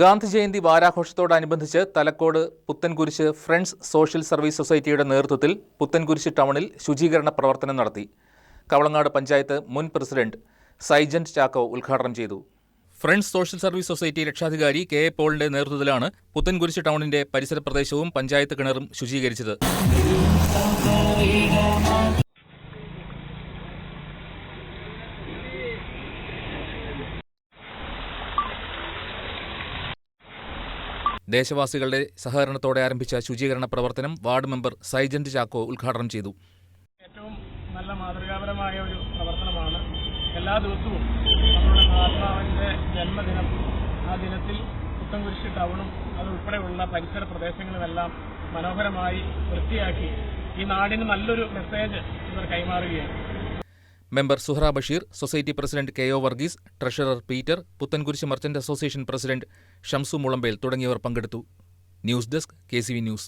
Gandhi Jayanti വാരാഘോഷത്തോടനുബന്ധിച്ച് Thalakkode Puthenkurish friends social service സൊസൈറ്റിയുടെ നേതൃത്വത്തിൽ പുത്തൻകുരിശ് ടൗണിൽ ശുചീകരണ പ്രവർത്തനം നടത്തി. കവളങ്ങാട് പഞ്ചായത്ത് മുൻ പ്രസിഡന്റ് സൈജന്റ് ചാക്കോ ഉദ്ഘാടനം ചെയ്തു. ഫ്രണ്ട്സ് സോഷ്യൽ സർവീസ് സൊസൈറ്റി രക്ഷാധികാരി കെ എ പോളിന്റെ നേതൃത്വത്തിലാണ് പുത്തൻകുരിശ് ടൗണിന്റെ പരിസര പ്രദേശവും പഞ്ചായത്ത് കിണറും ശുചീകരിച്ചത്. ദേശവാസികളുടെ സഹകരണത്തോടെ ആരംഭിച്ച ശുചീകരണ പ്രവർത്തനം വാർഡ് മെമ്പർ സൈജന്റ് ചാക്കോ ഉദ്ഘാടനം ചെയ്തു. ഏറ്റവും നല്ല മാതൃകാപരമായ ഒരു പ്രവർത്തനമാണ് എല്ലാ ദിവസവും നമ്മുടെ മഹാത്മാവിന്റെ ജന്മദിനം. ആ ദിനത്തിൽ പുത്തൻകുരിശ് ടൗണും അതുൾപ്പെടെയുള്ള പരിസര പ്രദേശങ്ങളുമെല്ലാം മനോഹരമായി വൃത്തിയാക്കി ഈ നാടിന് നല്ലൊരു മെസ്സേജ് ഇവർ കൈമാറുകയാണ്. Member Suhra Basheer society president K O Varghese treasurer Peter Puthenkurish merchant association president Shamsu Mulampel തുടങ്ങിയവർ പങ്കെടുത്തു. News desk K news.